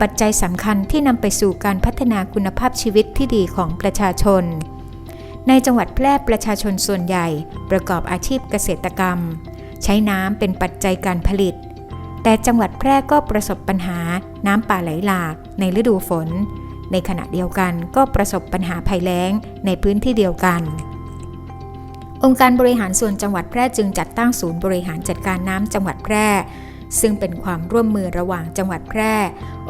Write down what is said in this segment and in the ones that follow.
ปัจจัยสำคัญที่นำไปสู่การพัฒนาคุณภาพชีวิตที่ดีของประชาชน ในจังหวัดแพร่ประชาชนส่วนใหญ่ ประกอบอาชีพเกษตรกรรม ใช้น้ำเป็นปัจจัยการผลิต แต่จังหวัดแพร่ก็ประสบปัญหาน้ำป่าไหลหลากในฤดูฝน ในขณะเดียวกันก็ประสบปัญหาภัยแล้งในพื้นที่เดียวกันองค์การบริหารส่วนจังหวัดแพร่จึงจัดตั้งศูนย์บริหารจัดการน้ำจังหวัดแพร่ ซึ่งเป็นความร่วมมือระหว่างจังหวัดแพร่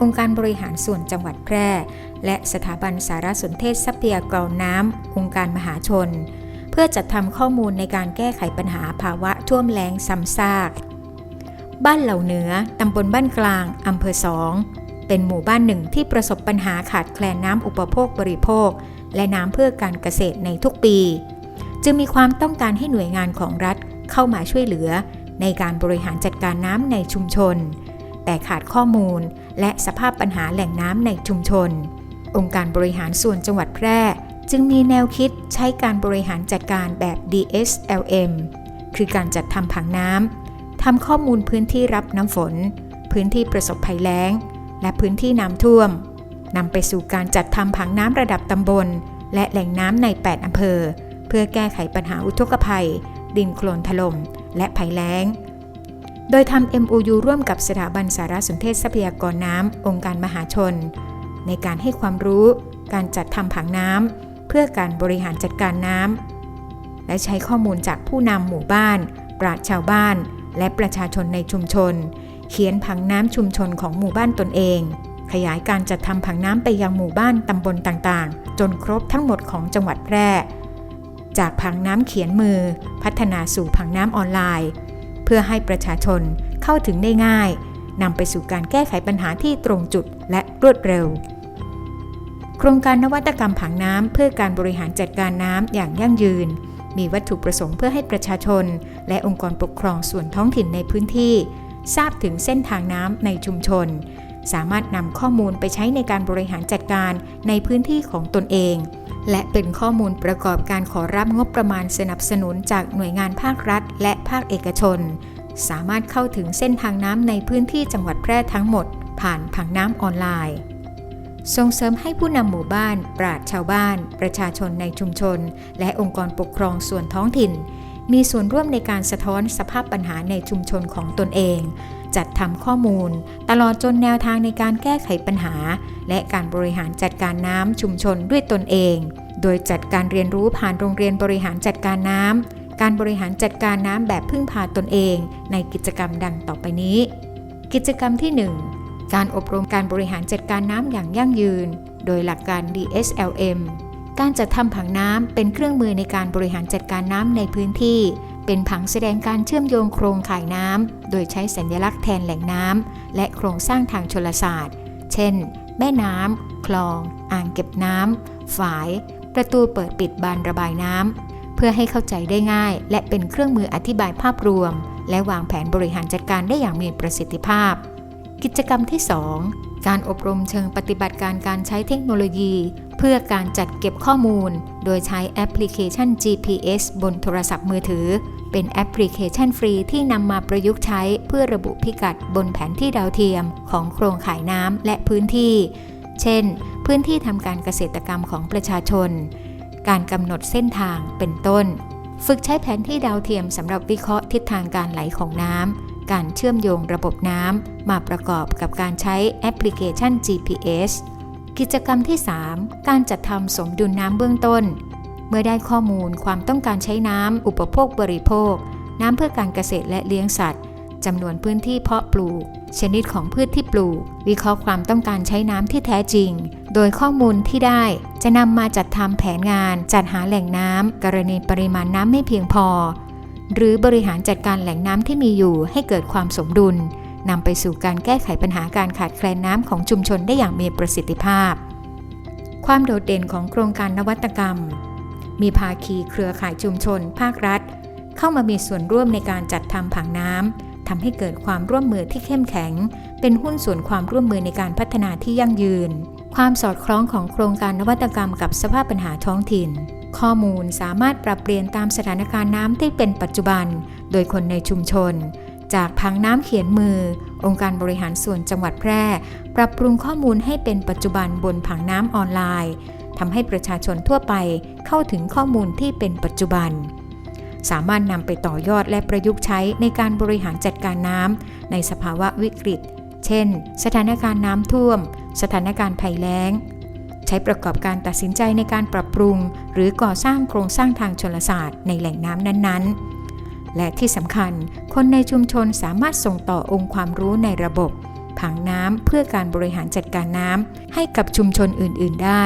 องค์การบริหารส่วนจังหวัดแพร่ และสถาบันสารสนเทศทรัพยากรน้ำองค์การมหาชน เพื่อจัดทำข้อมูลในการแก้ไขปัญหาภาวะท่วมแล้งซ้ำซาก บ้านเหล่าเหนือตำบลบ้านกลางอำเภอสองเป็นหมู่บ้านหนึ่งที่ประสบปัญหาขาดแคลนน้ำอุปโภคบริโภค และน้ำเพื่อการเกษตรในทุกปี จึงมีความต้องการให้หน่วยงานของรัฐเข้ามาช่วยเหลือ ในการบริหารจัดการน้ำในชุมชน แต่ขาดข้อมูลและสภาพปัญหาแหล่งน้ำในชุมชน องค์การบริหารส่วนจังหวัดแพร่ จึงมีแนวคิดใช้การบริหารจัดการแบบ DSLM คือการจัดทำผังน้ำทำข้อมูลพื้นที่รับน้ำฝน พื้นที่ประสบภัยแล้ง และพื้นที่น้ำท่วมนำไปสู่การจัดทำผังน้ำระดับตำบล และแหล่งน้ำใน 8 อำเภอ เพื่อแก้ไขปัญหาอุทกภัย ดินโคลนถล่ม และภัยแล้ง โดยทำ MOU ร่วมกับสถาบันสารสนเทศทรัพยากรน้ำองค์การมหาชน ในการให้ความรู้ การจัดทำผังน้ำเพื่อการบริหารจัดการน้ำและใช้ข้อมูลจากผู้นำหมู่บ้าน ปราชชาวบ้าน และประชาชนในชุมชน เขียนผังน้ำชุมชนของหมู่บ้านตนเองขยายการจัดทำผังน้ำไปยังหมู่บ้านตำบลต่างๆ จนครบทั้งหมดของจังหวัดแพร่ จากผังน้ำเขียนมือ พัฒนาสู่ผังน้ำออนไลน์ เพื่อให้ประชาชนเข้าถึงได้ง่ายนำไปสู่การแก้ไขปัญหาที่ตรงจุดและรวดเร็ว โครงการนวัตกรรมผังน้ำเพื่อการบริหารจัดการน้ำอย่างยั่งยืน มีวัตถุประสงค์เพื่อให้ประชาชน และองค์กรปกครองส่วนท้องถิ่นในพื้นที่ ทราบถึงเส้นทางน้ำในชุมชน สามารถนำข้อมูลไปใช้ในการบริหารจัดการในพื้นที่ของตนเอง และเป็นข้อมูลประกอบการขอรับงบประมาณสนับสนุนจากหน่วยงานภาครัฐ และภาคเอกชน สามารถเข้าถึงเส้นทางน้ำในพื้นที่จังหวัดแพร่ทั้งหมด ผ่านผังน้ำออนไลน์ ส่งเสริมให้ผู้นำหมู่บ้าน ปราชชาวบ้าน ประชาชนในชุมชน และองค์กรปกครองส่วนท้องถิ่น มีส่วนร่วมในการสะท้อนสภาพปัญหาในชุมชนของตนเอง จัดทำข้อมูล ตลอดจนแนวทางในการแก้ไขปัญหา และการบริหารจัดการน้ำชุมชนด้วยตนเอง โดยจัดการเรียนรู้ผ่านโรงเรียนบริหารจัดการน้ำ การบริหารจัดการน้ำแบบพึ่งพาตนเอง ในกิจกรรมดังต่อไปนี้ กิจกรรมที่ 1 การอบรมการบริหารจัดการน้ำอย่างยั่งยืน โดยหลักการ DSLM การจัดทำผังน้ำเป็นเครื่องมือในการบริหารจัดการน้ำในพื้นที่ เป็นผังแสดงการเชื่อมโยงโครงข่ายน้ำ โดยใช้สัญลักษณ์แทนแหล่งน้ำ และโครงสร้างทางชลศาสตร์ เช่น แม่น้ำ คลอง อ่างเก็บน้ำ ฝาย ประตูเปิดปิดบานระบายน้ำ เพื่อให้เข้าใจได้ง่าย และเป็นเครื่องมืออธิบายภาพรวม และวางแผนบริหารจัดการได้อย่างมีประสิทธิภาพ กิจกรรมที่ 2 การอบรมเชิงปฏิบัติการการใช้เทคโนโลยี เพื่อการจัดเก็บข้อมูล โดยใช้แอปพลิเคชัน GPS บนโทรศัพท์มือถือ เป็นแอปพลิเคชันฟรีที่นำมาประยุกต์ใช้เพื่อระบุพิกัดบนแผนที่ดาวเทียมของโครงข่ายน้ำและพื้นที่ เช่น พื้นที่ทำการเกษตรกรรมของประชาชน การกำหนดเส้นทางเป็นต้น ฝึกใช้แผนที่ดาวเทียมสำหรับวิเคราะห์ทิศทางการไหลของน้ำการเชื่อมโยงระบบน้ำมาประกอบกับการใช้แอปพลิเคชัน GPS กิจกรรมที่ 3 การจัดทำสมดุลน้ำเบื้องต้น เมื่อได้ข้อมูลความต้องการใช้น้ำอุปโภคบริโภค น้ำเพื่อการเกษตรและเลี้ยงสัตว์จำนวนพื้นที่เพาะปลูก ชนิดของพืชที่ปลูก วิเคราะห์ความต้องการใช้น้ำที่แท้จริง โดยข้อมูลที่ได้จะนำมาจัดทำแผนงาน จัดหาแหล่งน้ำกรณีปริมาณน้ำไม่เพียงพอ หรือบริหารจัดการแหล่งน้ำที่มีอยู่ให้เกิดความสมดุลนำไปสู่การแก้ไขปัญหาการขาดแคลนน้ำของชุมชนได้อย่างมีประสิทธิภาพ ความโดดเด่นของโครงการนวัตกรรม มีภาคีเครือข่ายชุมชน ภาครัฐ เข้ามามีส่วนร่วมในการจัดทำผังน้ำทำให้เกิดความร่วมมือที่เข้มแข็ง เป็นหุ้นส่วนความร่วมมือในการพัฒนาที่ยั่งยืน ความสอดคล้องของโครงการนวัตกรรมกับสภาพปัญหาท้องถิ่น ข้อมูลสามารถปรับเปลี่ยนตามสถานการณ์น้ำที่เป็นปัจจุบัน โดยคนในชุมชน จากผังน้ำเขียนมือ องค์การบริหารส่วนจังหวัดแพร่ ปรับปรุงข้อมูลให้เป็นปัจจุบันบนผังน้ำออนไลน์ ทำให้ประชาชนทั่วไปเข้าถึงข้อมูลที่เป็นปัจจุบัน สามารถนำไปต่อยอดและประยุกต์ใช้ในการบริหารจัดการน้ำในสภาวะวิกฤต เช่น สถานการณ์น้ำท่วม สถานการณ์ภัยแล้ง ใช้ประกอบการตัดสินใจในการปรับปรุง หรือก่อสร้างโครงสร้างทางชลศาสตร์ในแหล่งน้ำนั้นๆ และที่สำคัญ คนในชุมชนสามารถส่งต่อองค์ความรู้ในระบบผังน้ำเพื่อการบริหารจัดการน้ำให้กับชุมชนอื่น ๆ ได้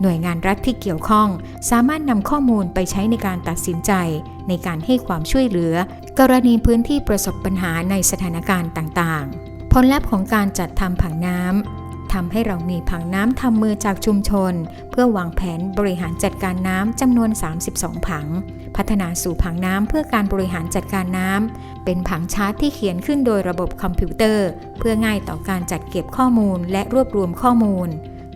หน่วยงานรัฐที่เกี่ยวข้อง สามารถนำข้อมูลไปใช้ในการตัดสินใจ ในการให้ความช่วยเหลือ กรณีพื้นที่ประสบปัญหาในสถานการณ์ต่างๆ ผลลัพธ์ของการจัดทำผังน้ำทำให้เรามีผังน้ำทำมือจากชุมชน เพื่อวางแผนบริหารจัดการน้ำจำนวน 32 ผัง พัฒนาสู่ผังน้ำเพื่อการบริหารจัดการน้ำเป็นผังชาร์ตที่เขียนขึ้นโดยระบบคอมพิวเตอร์ เพื่อง่ายต่อการจัดเก็บข้อมูลและรวบรวมข้อมูล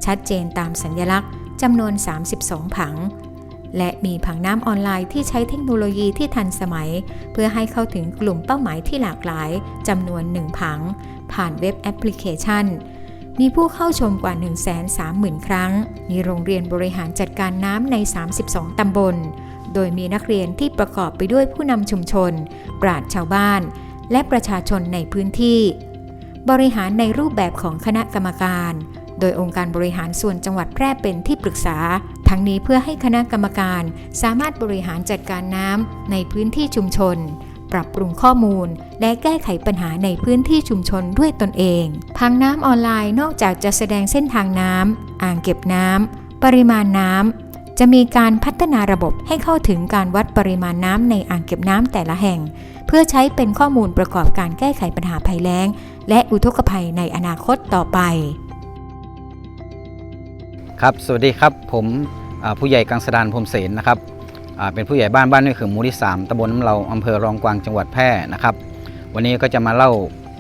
ชัดเจนตามสัญลักษณ์ จำนวน 32 ผัง และมีผังน้ำออนไลน์ที่ใช้เทคโนโลยีที่ทันสมัย เพื่อให้เข้าถึงกลุ่มเป้าหมายที่หลากหลายจำนวน 1 ผัง ผ่านเว็บแอปพลิเคชัน มีผู้เข้าชมกว่า 130,000 ครั้ง มีโรงเรียนบริหารจัดการน้ำใน 32 ตำบล โดยมีนักเรียนที่ประกอบไปด้วยผู้นำชุมชน ปราชญ์ชาวบ้าน และประชาชนในพื้นที่ บริหารในรูปแบบของคณะกรรมการ โดยองค์การบริหารส่วนจังหวัดแพร่เป็นที่ปรึกษา ทั้งนี้เพื่อให้คณะกรรมการสามารถบริหารจัดการน้ำในพื้นที่ชุมชน ปรับปรุงข้อมูล และแก้ไขปัญหาในพื้นที่ชุมชนด้วยตนเองพังน้ำออนไลน์นอกจากจะแสดงเส้นทางน้ำอ่างเก็บน้ำปริมาณน้ำจะมีการพัฒนาระบบให้เข้าถึงการวัดปริมาณน้ำในอ่างเก็บน้ำแต่ละแห่ง เพื่อใช้เป็นข้อมูลประกอบการแก้ไขปัญหาภัยแล้ง และอุทกภัยในอนาคตต่อไป ครับ สวัสดีครับ ผมผู้ใหญ่กังสดานพรมเสนนะครับ เป็นผู้ใหญ่บ้านบ้านห้วยขึงหมู่ที่ 3ตำบลน้ำเราอำเภอรองกวางจังหวัดแพร่นะครับ วันนี้ก็จะมาเล่า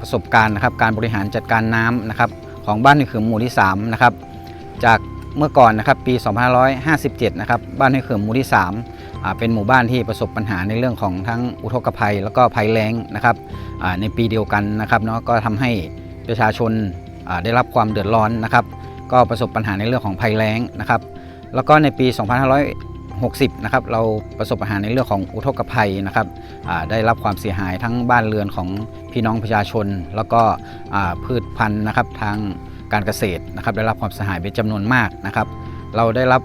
ประสบการณ์นะครับ การบริหารจัดการน้ำนะครับ ของบ้านห้วยขึงหมู่ที่3นะครับ จากเมื่อก่อนนะครับปี 2557 นะครับ บ้านห้วยขึงหมู่ที่ 3 เป็นหมู่บ้านที่ประสบปัญหาในเรื่องของทั้งอุทกภัย แล้วก็ภัยแล้งนะครับในปีเดียวกันนะครับเนาะก็ทำให้ประชาชนได้รับความเดือดร้อนนะครับ ก็ประสบปัญหาในเรื่องของภัยแล้งนะครับ แล้วก็ในปี 2560 นะครับ เราประสบปัญหาในเรื่องของอุทกภัยนะครับได้รับความเสียหายทั้งบ้านเรือนของพี่น้องประชาชน แล้วก็พืชพันธุ์นะครับทางการเกษตรนะครับ ได้รับความเสียหายเป็นจำนวนมากนะครับ เราได้รับ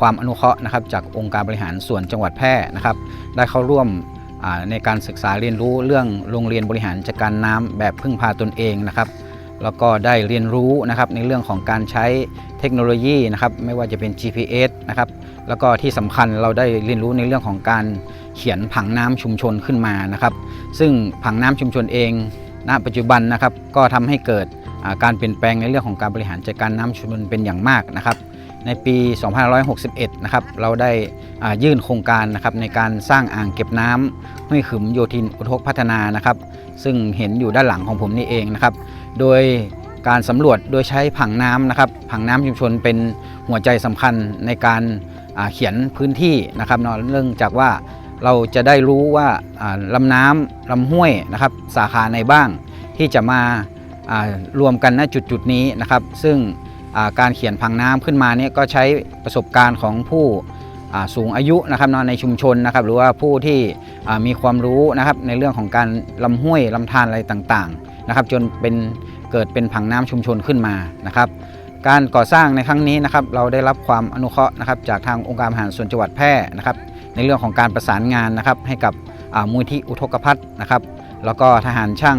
ความอนุเคราะห์นะครับ จากองค์การบริหารส่วนจังหวัดแพร่นะครับ ได้เข้าร่วมในการศึกษาเรียนรู้เรื่องโรงเรียนบริหารจัดการน้ำแบบพึ่งพาตนเองนะครับ แล้วก็ได้เรียนรู้นะครับในเรื่องของการใช้เทคโนโลยีนะครับไม่ว่าจะเป็น GPS นะครับแล้วก็ที่สำคัญเราได้เรียนรู้ในเรื่องของการเขียนผังน้ำชุมชนขึ้นมานะครับ ซึ่งผังน้ำชุมชนเองณปัจจุบันนะครับก็ทำให้เกิดการเปลี่ยนแปลงในเรื่องของการบริหารจัดการน้ำชุมชนเป็นอย่างมากนะครับ ในปี 2561 นะครับ เราได้ยื่นโครงการนะครับในการสร้างอ่างเก็บน้ำห้วยขึมโยธินอุทกพัฒนานะครับ ซึ่งเห็นอยู่ด้านหลังของผมนี่เองนะครับ โดยการสำรวจโดยใช้ผังน้ำนะครับ ผังน้ำชุมชนเป็นหัวใจสำคัญในการเขียนพื้นที่นะครับเนาะเรื่องจากว่าเราจะได้รู้ว่าลำน้ำลำห้วยนะครับ สาขาในบ้างที่จะมารวมกันณจุดจุดนี้นะครับ ซึ่ง การเขียนผังน้ำขึ้นมาเนี่ยก็ใช้ประสบการณ์ของผู้สูงอายุนะครับในชุมชนนะครับ หรือว่าผู้ที่มีความรู้นะครับในเรื่องของการลำห้วยลำธารอะไรต่างๆนะครับ จนเป็นเกิดเป็นผังน้ำชุมชนขึ้นมานะครับ การก่อสร้างในครั้งนี้นะครับ เราได้รับความอนุเคราะห์นะครับ จากทางองค์การบริหารส่วนจังหวัดแพร่นะครับ ในเรื่องของการประสานงานนะครับ ให้กับมูลที่อุทกภัทนะครับ แล้วก็ทหารช่าง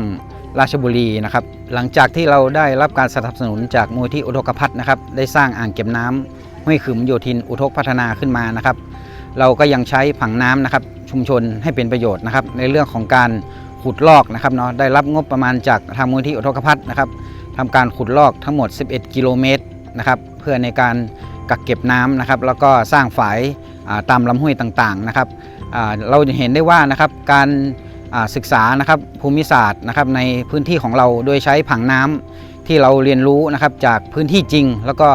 ราชบุรีนะครับ หลังจากที่เราได้รับการสนับสนุนจากมูลที่อุทกภัทนะครับ ได้สร้างอ่างเก็บน้ำห้วยขึมโยธินอุทกพัฒนาขึ้นมานะครับ เราก็ยังใช้ผังน้ำนะครับ ชุมชนให้เป็นประโยชน์นะครับ ในเรื่องของการขุดลอกนะครับเนาะได้รับงบประมาณจากทางมูลที่อุทกภัทนะครับทำการขุดลอกทั้งหมด 11 กิโลเมตรนะครับ เพื่อในการกักเก็บน้ำนะครับ แล้วก็สร้างฝายตามลำห้วยต่างๆนะครับเราเห็นได้ว่านะครับการ ศึกษานะครับภูมิศาสตร์นะครับในพื้นที่ของเราโดยใช้ผังน้ำที่เราเรียนรู้นะครับจากพื้นที่จริง แล้วก็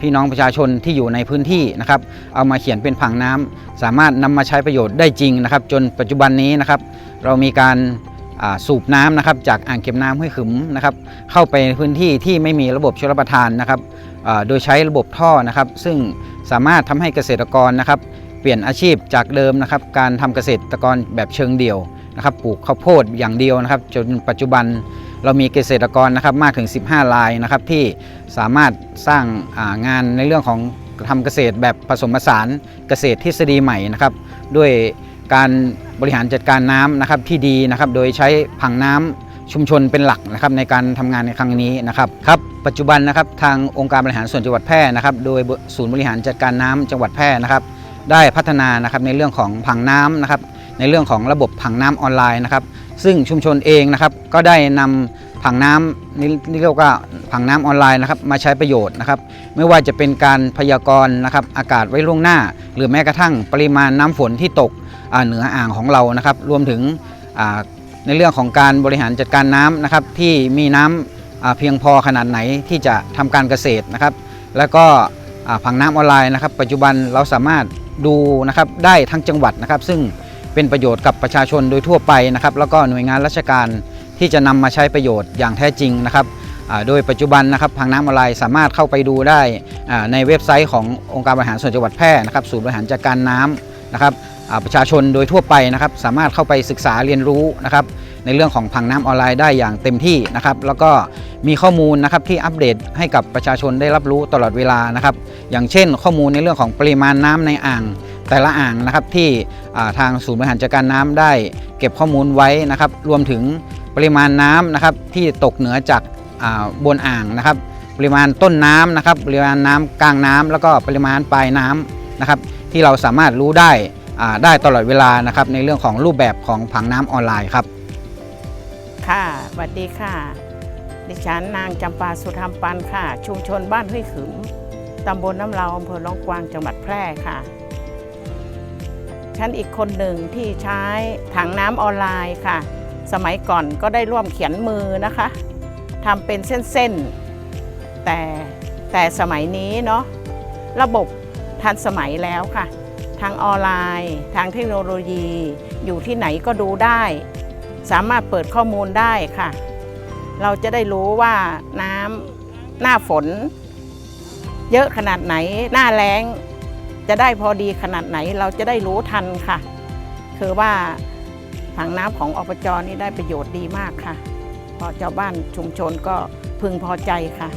พี่น้องประชาชนที่อยู่ในพื้นที่นะครับเอามาเขียนเป็นผังน้ำสามารถนำมาใช้ประโยชน์ได้จริงนะครับ จนปัจจุบันนี้นะครับเรามีการสูบน้ำนะครับจากอ่างเก็บน้ำห้วยขึมนะครับเข้าไปในพื้นที่ที่ไม่มีระบบชลประทานนะครับโดยใช้ระบบท่อนะครับ ซึ่งสามารถทำให้เกษตรกรนะครับ เปลี่ยนอาชีพจากเดิมนะครับ การทำเกษตรกรแบบเชิงเดี่ยว นะครับปลูกข้าวโพดอย่างเดียวนะครับ จนปัจจุบันเรามีเกษตรกรนะครับมากถึง 15รายนะครับที่สามารถสร้างางานในเรื่องของทำเกษตรแบบผสมผสานเกษตรทฤษฎีใหม่นะครับ ด้วยการบริหารจัดการน้ำนะครับที่ดีนะครับ โดยใช้ผังน้ำชุมชนเป็นหลักนะครับในการทำงานในครั้งนี้นะครับครับปัจจุบันนะครับทางองค์การบริหารส่วนจังหวัดแพร่นะครับ โดยศูนย์บริหารจัดการน้ำจังหวัดแพร่นะครับ ได้พัฒนานะครับในเรื่องของผังน้ำนะครับ ในเรื่องของระบบผังน้ำออนไลน์นะครับ ซึ่งชุมชนเองนะครับก็ได้นำผังน้ำนี่เรียกว่าผังน้ำออนไลน์นะครับมาใช้ประโยชน์นะครับ ไม่ว่าจะเป็นการพยากรณ์นะครับอากาศไว้ล่วงหน้า หรือแม้กระทั่งปริมาณน้ำฝนที่ตกเหนืออ่างของเรานะครับ รวมถึงในเรื่องของการบริหารจัดการน้ำนะครับ ที่มีน้ำอ่าเพียงพอขนาดไหนที่จะทำการเกษตรนะครับ แล้วก็ผังน้ำออนไลน์นะครับ ปัจจุบันเราสามารถดูนะครับได้ทั้งจังหวัดนะครับ ซึ่ง เป็นประโยชน์กับประชาชนโดยทั่วไปนะครับ แล้วก็หน่วยงานราชการที่จะนำมาใช้ประโยชน์อย่างแท้จริงนะครับโดยปัจจุบันนะครับผังน้ำออนไลน์สามารถเข้าไปดูได้ในเว็บไซต์ขององค์การบริหารส่วนจังหวัดแพร่นะครับศูนย์บริหารจัดการน้ำนะครับประชาชนโดยทั่วไปนะครับ สามารถเข้าไปศึกษาเรียนรู้นะครับในเรื่องของผังน้ำออนไลน์ได้อย่างเต็มที่นะครับ แล้วก็มีข้อมูลนะครับที่อัปเดตให้กับประชาชนได้รับรู้ตลอดเวลานะครับ อย่างเช่น ข้อมูลในเรื่องของปริมาณน้ำในอ่าง แต่ละอ่างนะครับที่ทางศูนย์บริหารจัดการน้ำได้ เก็บข้อมูลไว้นะครับ รวมถึงปริมาณน้ำนะครับที่ตกเหนือจากาบนอ่างนะครับ ปริมาณต้นน้ำนะครับ ปริมาณน้ำกลางน้ำแล้วก็ปริมาณปลายน้ำนะครับ ที่เราสามารถรู้ได้ได้ตลอดเวลานะครับ ในเรื่องของรูปแบบของผังน้ำออนไลน์ครับ ค่ะสวัสดีค่ะ ดิฉันนางจำปาสุธรรมปันค่ะ ชุมชนบ้านห้วยขึมตำบลน้ำเลาอำเภอหนองกวางจังหวัดแพร่ค่ะ ฉันอีกคนหนึ่งที่ใช้ถังน้ำออนไลน์ค่ะ สมัยก่อนก็ได้ร่วมเขียนมือนะคะทำเป็นเส้นๆ แต่แต่สมัยนี้เนาะระบบทันสมัยแล้วค่ะ ทางออนไลน์ ทางเทคโนโลยี อยู่ที่ไหนก็ดูได้ สามารถเปิดข้อมูลได้ค่ะ เราจะได้รู้ว่าน้ำหน้าฝน เยอะขนาดไหนหน้าแล้ง จะได้พอดีขนาดไหนเราจะได้รู้ทันค่ะ คือว่าถังน้ำของอบจนี่ได้ประโยชน์ดีมากค่ะ พอเจ้าบ้านชุมชนก็พึงพอใจค่ะ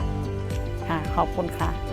ค่ะ ขอบคุณค่ะ